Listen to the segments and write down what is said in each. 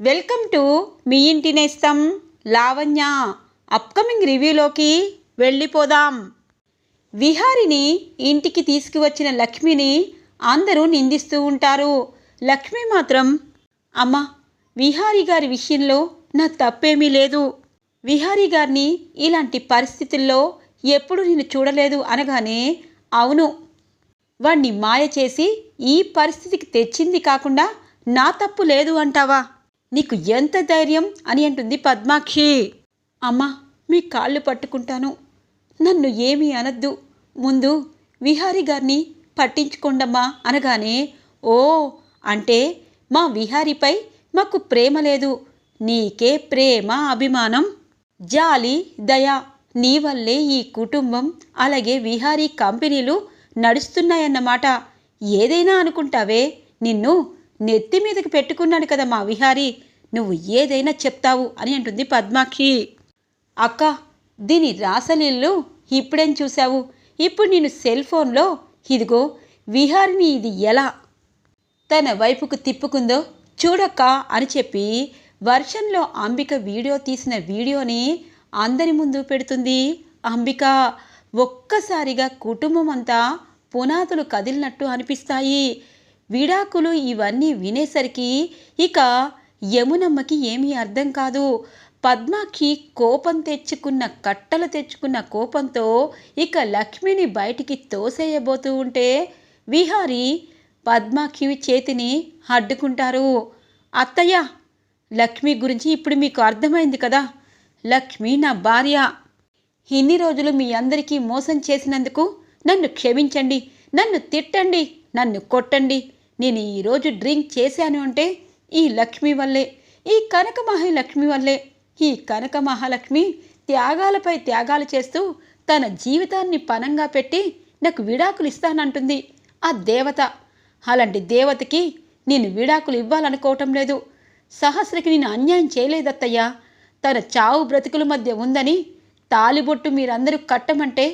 Welcome to me ఇంటి నేస్తం Lavanya. Upcoming రివ్యూలోకి వెళ్ళిపోదాం. విహారిని ఇంటికి తీసుకువచ్చిన లక్ష్మిని అందరూ నిందిస్తూ ఉంటారు. లక్ష్మి మాత్రం అమ్మ విహారి గారి విషయంలో నా తప్పేమీ లేదు. విహారీ గారిని ఇలాంటి పరిస్థితుల్లో ఎప్పుడు నేను చూడలేదు అనగానే అవును వాణ్ణి మాయ చేసి ఈ పరిస్థితికి తెచ్చింది కాకుండా నా తప్పు లేదు అంటావా? నీకు ఎంత ధైర్యం అని అంటుంది పద్మాక్షి. అమ్మా మీ కాళ్ళు పట్టుకుంటాను. నన్ను ఏమీ అనద్దు. ముందు విహారీ గారిని పట్టించుకోండమ్మా అనగానే ఓ అంటే మా విహారీపై మాకు ప్రేమ లేదు. నీకే ప్రేమ అభిమానం. జాలి దయ నీ వల్లే ఈ కుటుంబం అలాగే విహారీ కంపెనీలు నడుస్తున్నాయన్నమాట. ఏదైనా అనుకుంటావే నిన్ను నెత్తి మీదకి పెట్టుకున్నాడు కదా మా విహారి. నువ్వు ఏదైనా చెప్తావు అని అంటుంది పద్మాక్షి. అక్క దీని రాసలీళ్ళు ఇప్పుడేం చూశావు? ఇప్పుడు నేను సెల్ ఫోన్లో ఇదిగో విహారిని ఇది ఎలా తన వైపుకు తిప్పుకుందో చూడక్క అని చెప్పి వర్షంలో అంబిక వీడియో తీసిన వీడియోని అందరి ముందు పెడుతుంది అంబిక. ఒక్కసారిగా కుటుంబం అంతా పునాదులు కదిలినట్టు అనిపిస్తాయి. విడాకులు ఇవన్నీ వినేసరికి ఇక యమునమ్మకి ఏమీ అర్థం కాదు. పద్మాకి కోపం తెచ్చుకున్న కట్టలు తెచ్చుకున్న కోపంతో ఇక లక్ష్మిని బయటికి తోసేయబోతూ ఉంటే విహారి పద్మాకి చేతిని అడ్డుకుంటారు. అత్తయ్య లక్ష్మి గురించి ఇప్పుడు మీకు అర్థమైంది కదా? లక్ష్మి నా భార్య. ఇన్ని రోజులు మీ అందరికీ మోసం చేసినందుకు నన్ను క్షమించండి నన్ను తిట్టండి నన్ను కొట్టండి. నేను ఈరోజు డ్రింక్ చేశాను అంటే ఈ లక్ష్మి వల్లే ఈ కనక మహాలక్ష్మి వల్లే. ఈ కనక మహాలక్ష్మి త్యాగాలపై త్యాగాలు చేస్తూ తన జీవితాన్ని పనంగా పెట్టి నాకు విడాకులు ఇస్తానంటుంది ఆ దేవత. అలాంటి దేవతకి నేను విడాకులు ఇవ్వాలనుకోవటం లేదు. సహస్రకి నేను అన్యాయం చేయలేదత్తయ్యా. తన చావు బ్రతుకుల మధ్య ఉందని తాలిబొట్టు మీరందరూ కట్టమంటే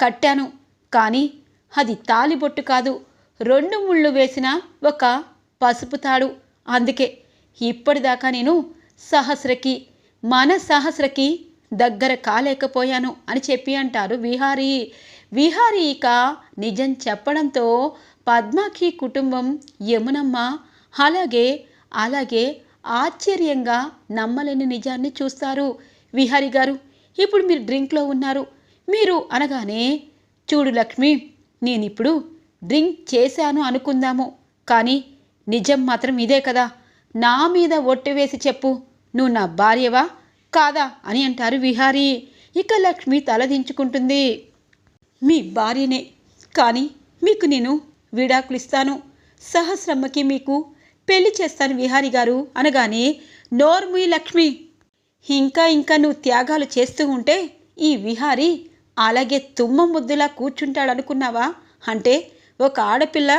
కట్టాను. కానీ అది తాలిబొట్టు కాదు. రెండు ముళ్ళు వేసిన ఒక పసుపు తాడు. అందుకే ఇప్పటిదాకా నేను సహస్రకి మన సహస్రకి దగ్గర కాలేకపోయాను అని చెప్పి అంటారు విహారీ. విహారీ ఇక నిజం చెప్పడంతో పద్మాకి కుటుంబం యమునమ్మ అలాగే అలాగే ఆశ్చర్యంగా నమ్మలేని నిజాన్ని చూస్తారు విహారి గారు. ఇప్పుడు మీరు డ్రింక్లో ఉన్నారు. మీరు అనగానే చూడు లక్ష్మి నేనిప్పుడు డ్రింక్ చేశాను అనుకుందాము. కానీ నిజం మాత్రం ఇదే కదా. నా మీద ఒట్టు వేసి చెప్పు. నువ్వు నా భార్యవా? కాదా అని అంటారు విహారీ. ఇక లక్ష్మి తలదించుకుంటుంది మీ భార్యనే. కానీ మీకు నేను విడాకులు ఇస్తాను. సహస్రమ్మకి మీకు పెళ్ళి చేస్తాను విహారి గారు అనగానే నోర్మి లక్ష్మి. ఇంకా ఇంకా నువ్వు త్యాగాలు చేస్తూ ఉంటే ఈ విహారి అలాగే తుమ్మ ముద్దులా కూర్చుంటాడనుకున్నావా? అంటే ఒక ఆడపిల్ల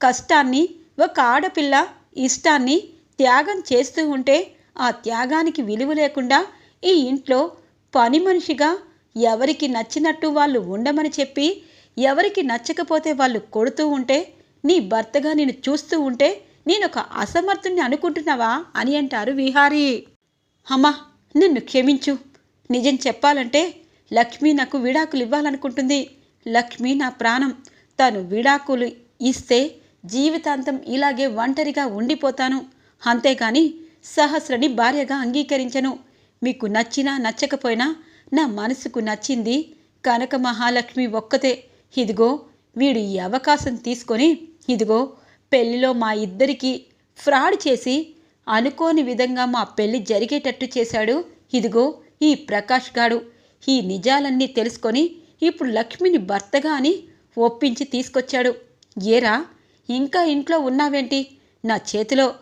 కష్టాన్ని ఒక ఆడపిల్ల ఇష్టాన్ని త్యాగం చేస్తూ ఉంటే ఆ త్యాగానికి విలువ లేకుండా ఈ ఇంట్లో పని మనిషిగా ఎవరికి నచ్చినట్టు వాళ్ళు ఉండమని చెప్పి ఎవరికి నచ్చకపోతే వాళ్ళు కొడుతూ ఉంటే నీ భర్తగా నేను చూస్తూ ఉంటే నేను ఒక అసమర్థుని అనుకుంటున్నావా అని అంటారు విహారీ. అమ్మా నన్ను క్షమించు. నిజం చెప్పాలంటే లక్ష్మి నాకు విడాకులు ఇవ్వాలనుకుంటుంది లక్ష్మి నా ప్రాణం. తను విడాకులు ఇస్తే జీవితాంతం ఇలాగే ఒంటరిగా ఉండిపోతాను. అంతేకాని సహస్రని భార్యగా అంగీకరించను. మీకు నచ్చినా నచ్చకపోయినా నా మనసుకు నచ్చింది కనక మహాలక్ష్మి ఒక్కతే. ఇదిగో వీడు ఈ అవకాశం తీసుకొని ఇదిగో పెళ్ళిలో మా ఇద్దరికి ఫ్రాడ్ చేసి అనుకోని విధంగా మా పెళ్ళి జరిగేటట్టు చేశాడు. ఇదిగో ఈ ప్రకాష్ గాడు. ఈ నిజాలన్నీ తెలుసుకొని ఇప్పుడు లక్ష్మిని భర్తగా అని ఒప్పించి తీసుకొచ్చాడు. ఏరా ఇంకా ఇంట్లో ఉన్నావేంటి? నా చేతిలో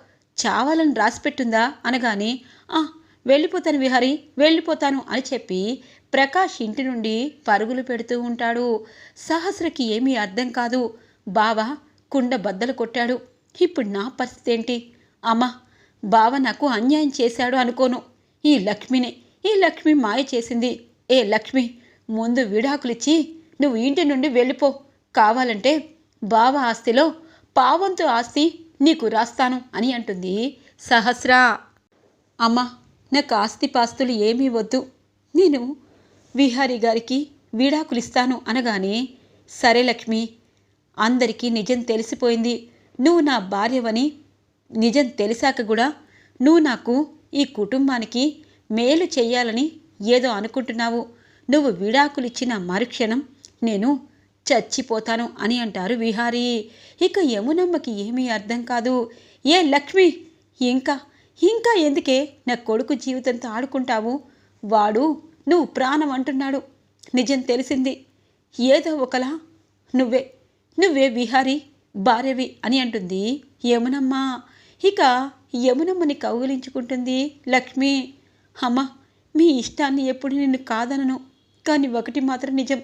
చావాలని రాసిపెట్టుందా? అనగానే ఆ వెళ్ళిపోతాను విహారి వెళ్ళిపోతాను అని చెప్పి ప్రకాష్ ఇంటి నుండి పరుగులు పెడుతూ ఉంటాడు. సహస్రకి ఏమీ అర్థం కాదు. బావ కుండ బద్దలు కొట్టాడు. ఇప్పుడు నా పరిస్థితి ఏంటి? అమ్మా బావ నాకు అన్యాయం చేశాడు అనుకోను. ఈ లక్ష్మిని ఈ లక్ష్మి మాయ చేసింది. ఏ లక్ష్మి? ముందు విడాకులిచ్చి నువ్వు ఇంటి నుండి వెళ్ళిపో. కావాలంటే బావ ఆస్తిలో పావంతు ఆస్తి నీకు రాస్తాను అని అంటుంది సహస్ర. అమ్మా నాకు ఆస్తిపాస్తులు ఏమీ వద్దు. నేను విహారీ గారికి విడాకులిస్తాను అనగానే సరే లక్ష్మి అందరికీ నిజం తెలిసిపోయింది. నువ్వు నా భార్యవని నిజం తెలిసాక కూడా నువ్వు నాకు ఈ కుటుంబానికి మేలు చేయాలని ఏదో అనుకుంటున్నావు. నువ్వు విడాకులిచ్చిన మరుక్షణం నేను చచ్చిపోతాను అని అంటారు విహారీ. ఇక యమునమ్మకి ఏమీ అర్థం కాదు. ఏ లక్ష్మి ఇంకా ఇంకా ఎందుకే నా కొడుకు జీవితంతో ఆడుకుంటావు? వాడు నువ్వు ప్రాణం అంటున్నాడు. నిజం తెలిసింది. ఏదో ఒకలా నువ్వే నువ్వే విహారీ భార్యవి అని అంటుంది యమునమ్మ. ఇక యమునమ్మని కౌగిలించుకుంటుంది లక్ష్మి. అమ్మ మీ ఇష్టాన్ని ఎప్పుడు నేను కాదనను. కానీ ఒకటి మాత్రం నిజం.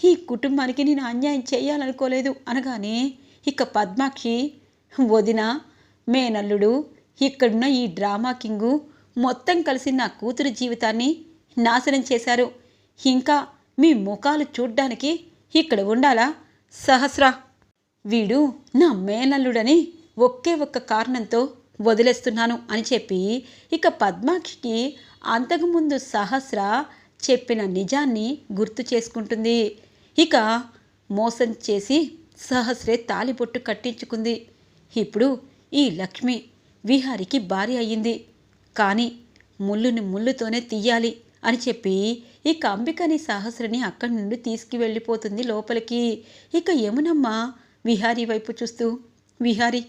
ఈ కుటుంబానికి నేను అన్యాయం చేయాలనుకోలేదు అనగానే ఇక పద్మాక్షి వదిన మేనల్లుడు ఇక్కడున్న ఈ డ్రామా కింగు మొత్తం కలిసి నా కూతురు జీవితాన్ని నాశనం చేశారు. ఇంకా మీ ముఖాలు చూడ్డానికి ఇక్కడ ఉండాలా? సహస్రా! వీడు నా మేనల్లుడని ఒకే ఒక్క కారణంతో వదిలేస్తున్నాను అని చెప్పి ఇక పద్మాక్షికి అంతకుముందు సహస్ర చెప్పిన నిజాన్ని గుర్తు చేసుకుంటుంది. ఇక మోసం చేసి సహస్రే తాలిబొట్టు కట్టించుకుంది. ఇప్పుడు ఈ లక్ష్మి విహారికి భార్య అయ్యింది. కానీ ముళ్ళుని ముళ్ళుతోనే తీయాలి అని చెప్పి ఇక అంబికని సహస్రని అక్కడి నుండి తీసుకువెళ్ళిపోతుంది లోపలికి. ఇక యమునమ్మ విహారీ వైపు చూస్తూ విహారీ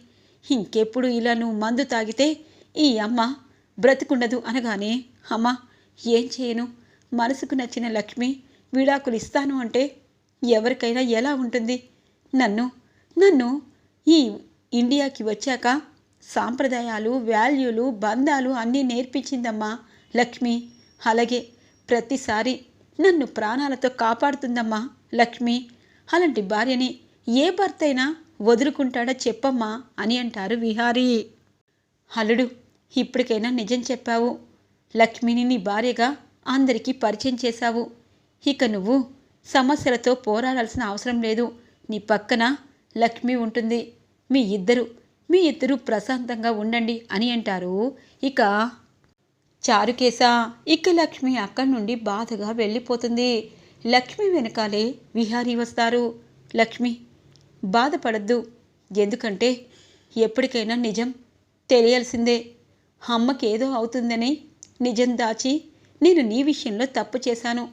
ఇంకెప్పుడు ఇలా నువ్వు మందు తాగితే ఈ అమ్మ బ్రతికుండదు అనగానే అమ్మ ఏం చేయను? మనసుకు నచ్చిన లక్ష్మి విడాకులు ఇస్తాను అంటే ఎవరికైనా ఎలా ఉంటుంది? నన్ను నన్ను ఈ ఇండియాకి వచ్చాక సాంప్రదాయాలు వాల్యూలు బంధాలు అన్నీ నేర్పించిందమ్మా లక్ష్మి. అలాగే ప్రతిసారి నన్ను ప్రాణాలతో కాపాడుతుందమ్మా లక్ష్మి. అలాంటి భార్యని ఏ భర్త అయినా వదులుకుంటాడో చెప్పమ్మా అని అంటారు విహారీ. అల్లుడు ఇప్పటికైనా నిజం చెప్పావు. లక్ష్మిని నీ భార్యగా అందరికీ పరిచయం చేశావు. ఇక నువ్వు సమస్యలతో పోరాడాల్సిన అవసరం లేదు. నీ పక్కన లక్ష్మి ఉంటుంది. మీ ఇద్దరు మీ ఇద్దరు ప్రశాంతంగా ఉండండి అని అంటారు. ఇక చారుకేశ ఇక లక్ష్మి అక్కడి నుండి బాధగా వెళ్ళిపోతుంది. లక్ష్మి వెనకాలే విహారీ వస్తారు. లక్ష్మి బాధపడద్దు. ఎందుకంటే ఎప్పటికైనా నిజం తెలియాల్సిందే. అమ్మకి ఏదో అవుతుందని నిజం దాచి నేను నీ విషయంలో తప్పు చేశాను.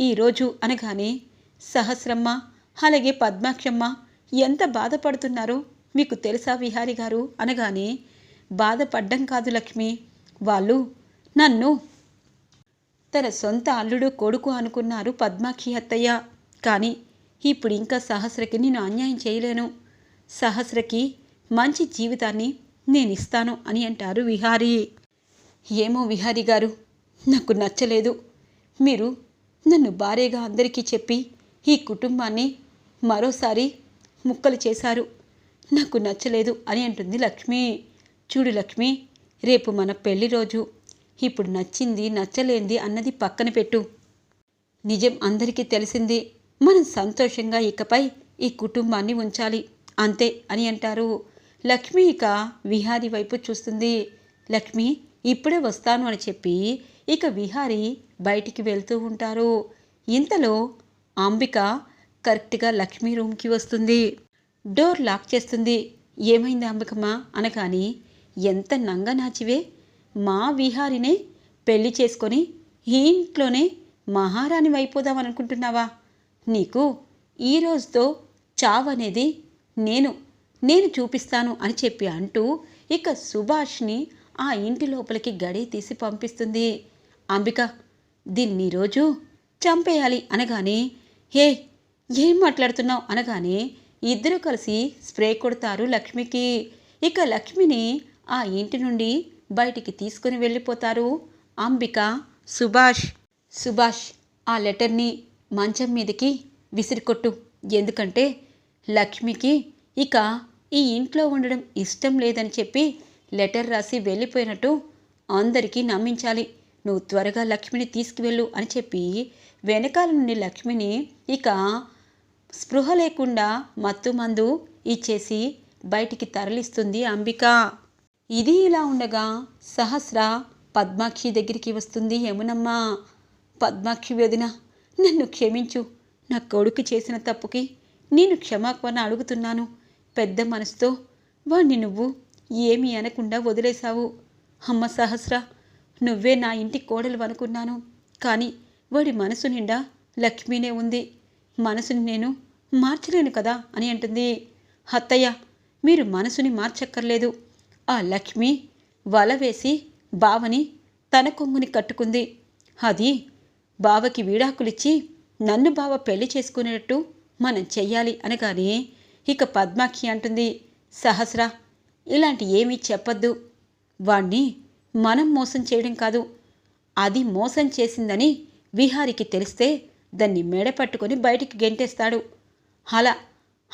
ఈరోజు అనగానే సహస్రమ్మ అలాగే పద్మాక్షమ్మ ఎంత బాధపడుతున్నారో? మీకు తెలుసా విహారి గారు? అనగానే బాధపడ్డం కాదు లక్ష్మి. వాళ్ళు నన్ను. తన సొంత అల్లుడు కొడుకు అనుకున్నారు పద్మాక్షి అత్తయ్య. కానీ ఇప్పుడు ఇంకా సహస్రకి నేను అన్యాయం చేయలేను. సహస్రకి మంచి జీవితాన్ని నేను ఇస్తాను అని అంటారు విహారీ. ఏమో విహారీ గారు నాకు నచ్చలేదు. మీరు నన్ను భార్యగా అందరికీ చెప్పి ఈ కుటుంబాన్ని మరోసారి ముక్కలు చేశారు. నాకు నచ్చలేదు అని అంటుంది లక్ష్మి. చూడు లక్ష్మి రేపు మన పెళ్ళి రోజు. ఇప్పుడు నచ్చింది నచ్చలేంది అన్నది పక్కన పెట్టు. నిజం అందరికీ తెలిసింది. మనం సంతోషంగా ఇకపై ఈ కుటుంబాన్ని ఉంచాలి. అంతే అని అంటారు. లక్ష్మి ఇక విహారీ వైపు చూస్తుంది. లక్ష్మి ఇప్పుడే వస్తాను అని చెప్పి ఇక విహారీ బయటికి వెళ్తూ ఉంటారు. ఇంతలో అంబిక కరెక్ట్గా లక్ష్మి రూమ్కి వస్తుంది. డోర్ లాక్ చేస్తుంది. ఏమైంది అంబికమ్మ? అనగాని ఎంత నంగనాచివే! మా విహారినే పెళ్ళి చేసుకొని ఈ ఇంట్లోనే మహారాణి అయిపోదాం అనుకుంటున్నావా? నీకు ఈ రోజుతో చావనేది నేను నేను చూపిస్తాను అని చెప్పి అంటూ ఇక సుభాష్ని ఆ ఇంటి లోపలికి గడి తీసి పంపిస్తుంది. అంబిక దీన్ని రోజు చంపేయాలి అనగానే హే ఏం మాట్లాడుతున్నావు అనగానే ఇద్దరు కలిసి స్ప్రే కొడతారు లక్ష్మికి. ఇక లక్ష్మిని ఆ ఇంటి నుండి బయటికి తీసుకుని వెళ్ళిపోతారు అంబిక సుభాష్. సుభాష్ ఆ లెటర్ని మంచం మీదకి విసిరికొట్టు. ఎందుకంటే లక్ష్మికి ఇక ఈ ఇంట్లో ఉండడం ఇష్టం లేదని చెప్పి లెటర్ రాసి వెళ్ళిపోయినట్టు అందరికీ నమ్మించాలి. నువ్వు త్వరగా లక్ష్మిని తీసుకువెళ్ళు అని చెప్పి వెనకాల నుండి లక్ష్మిని ఇక స్పృహ లేకుండా మత్తు మందు ఇచ్చేసి బయటికి తరలిస్తుంది అంబిక. ఇది ఇలా ఉండగా సహస్ర పద్మాక్షి దగ్గరికి వస్తుంది యమునమ్మ. పద్మాక్షి వదిన నన్ను క్షమించు. నా కొడుకు చేసిన తప్పుకి నేను క్షమాపణ అడుగుతున్నాను. పెద్ద మనసుతో వాణ్ణి నువ్వు ఏమీ అనకుండా వదిలేశావు. అమ్మ సహస్ర నువ్వే నా ఇంటి కోడలు అనుకున్నాను. కానీ వాడి మనసు నిండా లక్ష్మీనే ఉంది. మనసుని నేను మార్చలేను కదా అని అంటుంది. అత్తయ్య మీరు మనసుని మార్చక్కర్లేదు. ఆ లక్ష్మి వల వేసి బావని తన కొంగుని కట్టుకుంది. అది బావకి వీడాకులిచ్చి నన్ను బావ పెళ్ళి చేసుకునేటట్టు మనం చెయ్యాలి అనగానే ఇక పద్మాక్షి అంటుంది సహస్ర ఇలాంటి ఏమీ చెప్పద్దు. వాణ్ణి మనం మోసం చేయడం కాదు. అది మోసం చేసిందని విహారికి తెలిస్తే దాన్ని మెడ పట్టుకొని బయటికి గెంటేస్తాడు. అలా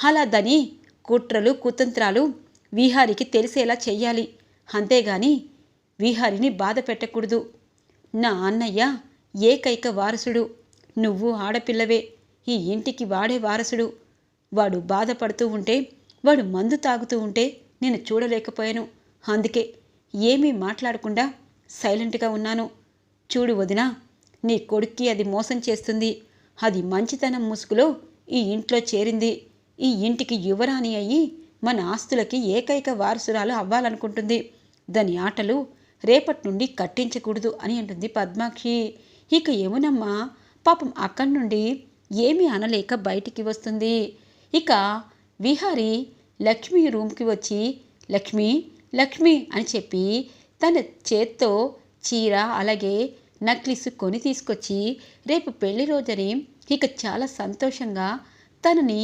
అలా దాని కుట్రలు కుతంత్రాలు విహారికి తెలిసేలా చెయ్యాలి. అంతేగాని విహారిని బాధ పెట్టకూడదు. నా అన్నయ్య ఏకైక వారసుడు. నువ్వు ఆడపిల్లవే. ఈ ఇంటికి వాడే వారసుడు. వాడు బాధపడుతూ ఉంటే వాడు మందు తాగుతూ ఉంటే నేను చూడలేకపోయాను. అందుకే ఏమీ మాట్లాడకుండా సైలెంట్గా ఉన్నాను. చూడు వదినా నీ కొడుక్కి అది మోసం చేస్తుంది. అది మంచితనం ముసుగులో ఈ ఇంట్లో చేరింది. ఈ ఇంటికి యువరాణి అయ్యి మన ఆస్తులకి ఏకైక వారసురాలు అవ్వాలనుకుంటుంది. దాని ఆటలు రేపటి నుండి కట్టించకూడదు అని అంటుంది పద్మాక్షి. ఇక ఏమునమ్మా పాపం అక్కడి నుండి ఏమీ అనలేక బయటికి వస్తుంది. ఇక విహారి లక్ష్మి రూమ్కి వచ్చి లక్ష్మి లక్ష్మి అని చెప్పి తన చేత్తో చీర అలాగే నక్లిస్ కొని తీసుకొచ్చి రేపు పెళ్ళి రోజని ఇక చాలా సంతోషంగా తనని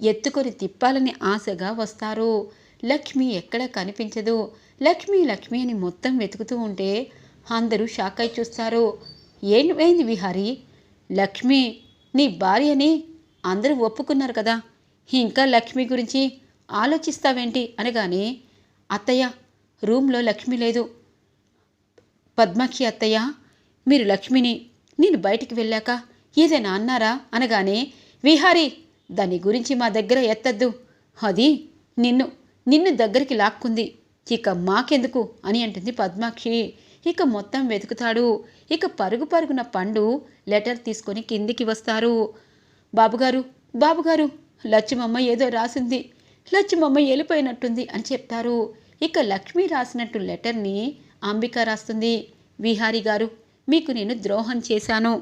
ఎత్తుకొని తిప్పాలని ఆశగా వస్తారు. లక్ష్మి ఎక్కడ కనిపించదు. లక్ష్మి లక్ష్మి అని మొత్తం వెతుకుతూ ఉంటే అందరూ షాక్ అయి చూస్తారు. ఏమైంది విహారీ? లక్ష్మి నీ భార్యని అందరూ ఒప్పుకున్నారు కదా. ఇంకా లక్ష్మి గురించి ఆలోచిస్తావేంటి? అనగానే అత్తయ్య రూమ్లో లక్ష్మి లేదు. పద్మాక్షి అత్తయ్య మీరు లక్ష్మిని నేను బయటికి వెళ్ళాక ఏదైనా అన్నారా? అనగానే విహారీ దాని గురించి మా దగ్గర ఎత్తద్దు. అది నిన్ను నిన్ను దగ్గరికి లాక్కుంది. ఇక మాకెందుకు? అని అంటుంది పద్మాక్షి. ఇక మొత్తం వెతుకుతాడు. ఇక పరుగు పరుగున పండు లెటర్ తీసుకొని కిందికి వస్తారు. బాబుగారు బాబుగారు లచ్చిమమ్మ ఏదో రాసింది. లచ్చిమమ్మ వెళ్ళిపోయినట్టుంది అని చెప్తారు. ఇక లక్ష్మి రాసినట్టు లెటర్ని అంబిక రాస్తుంది. విహారి గారు మీకు నేను ద్రోహం చేశాను.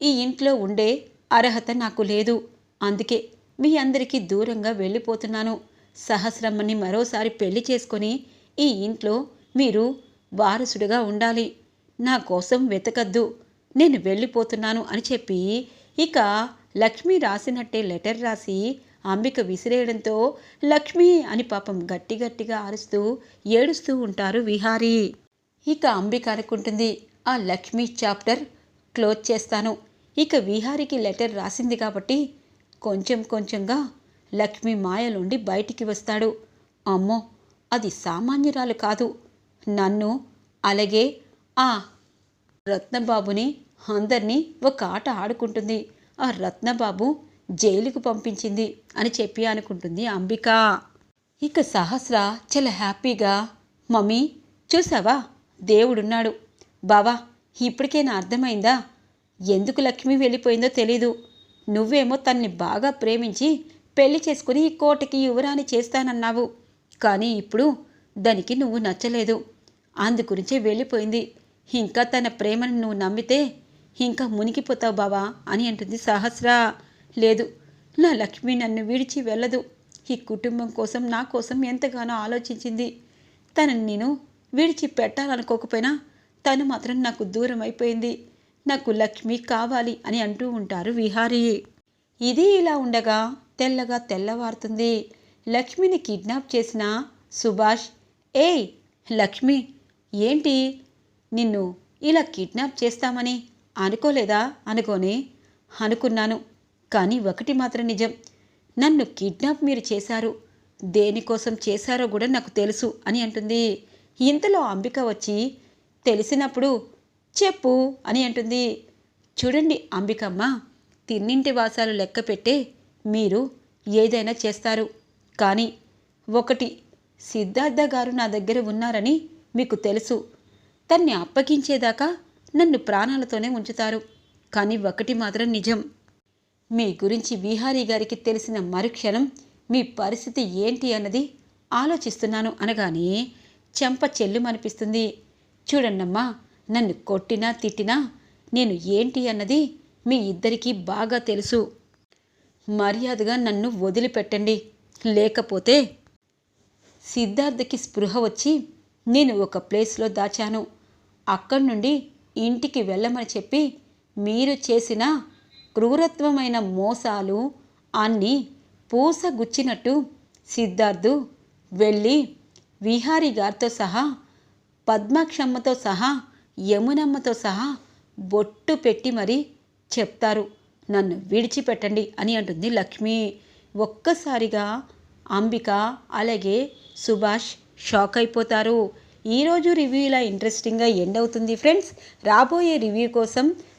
ఈ ఇంట్లో ఉండే అర్హత నాకు లేదు. అందుకే మీ అందరికీ దూరంగా వెళ్ళిపోతున్నాను. సహస్రమ్మని మరోసారి పెళ్ళి చేసుకొని ఈ ఇంట్లో మీరు వారసుడిగా ఉండాలి. నా కోసం వెతకద్దు. నేను వెళ్ళిపోతున్నాను అని చెప్పి ఇక లక్ష్మి రాసినట్టే లెటర్ రాసి అంబిక విసిరేయడంతో లక్ష్మి అని పాపం గట్టి గట్టిగా అరుస్తూ ఏడుస్తూ ఉంటారు విహారీ. ఇక అంబిక అనుకుంటుంది ఆ లక్ష్మి చాప్టర్ క్లోజ్ చేస్తాను. ఇక విహారికి లెటర్ రాసింది కాబట్టి కొంచెం కొంచెంగా లక్ష్మి మాయలుండి బయటికి వస్తాడు. అమ్మో అది సామాన్యురాలు కాదు. నన్ను అలాగే ఆ రత్నబాబుని అందరినీ ఒక ఆట ఆడుకుంటుంది. ఆ రత్నబాబు జైలుకు పంపించింది అని చెప్పి అనుకుంటుంది అంబిక. ఇక సహస్ర చాలా హ్యాపీగా మమ్మీ చూసావా? దేవుడున్నాడు. బావా ఇప్పటికైనా అర్థమైందా? ఎందుకు లక్ష్మి వెళ్ళిపోయిందో తెలీదు. నువ్వేమో తన్ని బాగా ప్రేమించి పెళ్ళి చేసుకుని ఈ కోటకి యువరాని చేస్తానన్నావు. కానీ ఇప్పుడు దానికి నువ్వు నచ్చలేదు. అందుగురించే వెళ్ళిపోయింది. ఇంకా తన ప్రేమను నువ్వు నమ్మితే ఇంకా మునిగిపోతావు బావా అని అంటుంది సహస్ర. లేదు. నా లక్ష్మి నన్ను విడిచి వెళ్ళదు. ఈ కుటుంబం కోసం నా కోసం ఎంతగానో ఆలోచించింది. తనని నేను విడిచి పెట్టాలనుకోకపోయినా తను మాత్రం నాకు దూరం అయిపోయింది. నాకు లక్ష్మి కావాలి అని అంటూ ఉంటారు విహారీ. ఇది ఇలా ఉండగా తెల్లగా తెల్లవారుతుంది. లక్ష్మిని కిడ్నాప్ చేసిన సుభాష్ ఏయ్ లక్ష్మి ఏంటి? నిన్ను ఇలా కిడ్నాప్ చేస్తామని అనుకోలేదా? అనుకోని అనుకున్నాను. కానీ ఒకటి మాత్రం నిజం. నన్ను కిడ్నాప్ మీరు చేశారు. దేనికోసం చేశారో కూడా నాకు తెలుసు అని అంటుంది. ఇంతలో అంబిక వచ్చి తెలిసినప్పుడు చెప్పు అని అంటుంది. చూడండి అంబికమ్మ తిన్నింటి వాసాలు లెక్క పెట్టే మీరు ఏదైనా చేస్తారు. కానీ ఒకటి సిద్ధార్థ గారు నా దగ్గర ఉన్నారని మీకు తెలుసు. తన్ని అప్పగించేదాకా నన్ను ప్రాణాలతోనే ఉంచుతారు. కానీ ఒకటి మాత్రం నిజం. మీ గురించి బీహారీ గారికి తెలిసిన మరుక్షణం మీ పరిస్థితి ఏంటి అన్నది ఆలోచిస్తున్నాను అనగానే చెంప చెల్లుమనిపిస్తుంది. చూడండమ్మా నన్ను కొట్టినా తిట్టినా నేను ఏంటి అన్నది మీ ఇద్దరికీ బాగా తెలుసు. మర్యాదగా నన్ను వదిలిపెట్టండి. లేకపోతే సిద్ధార్థకి స్పృహ వచ్చి నేను ఒక ప్లేస్లో దాచాను. అక్కడి నుండి ఇంటికి వెళ్ళమని చెప్పి మీరు చేసిన క్రూరత్వమైన మోసాలు అన్ని పూసగుచ్చినట్టు సిద్ధార్థు వెళ్ళి విహారీ గారితో సహా పద్మాక్షమ్మతో సహా యమునమ్మతో సహా బొట్టు పెట్టి మరీ చెప్తారు. నన్ను విడిచిపెట్టండి అని అంటుంది లక్ష్మి. ఒక్కసారిగా అంబిక అలాగే సుభాష్ షాక్ అయిపోతారు. ఈరోజు రివ్యూ ఇలా ఇంట్రెస్టింగ్గా ఎండ్ అవుతుంది. ఫ్రెండ్స్ రాబోయే రివ్యూ కోసం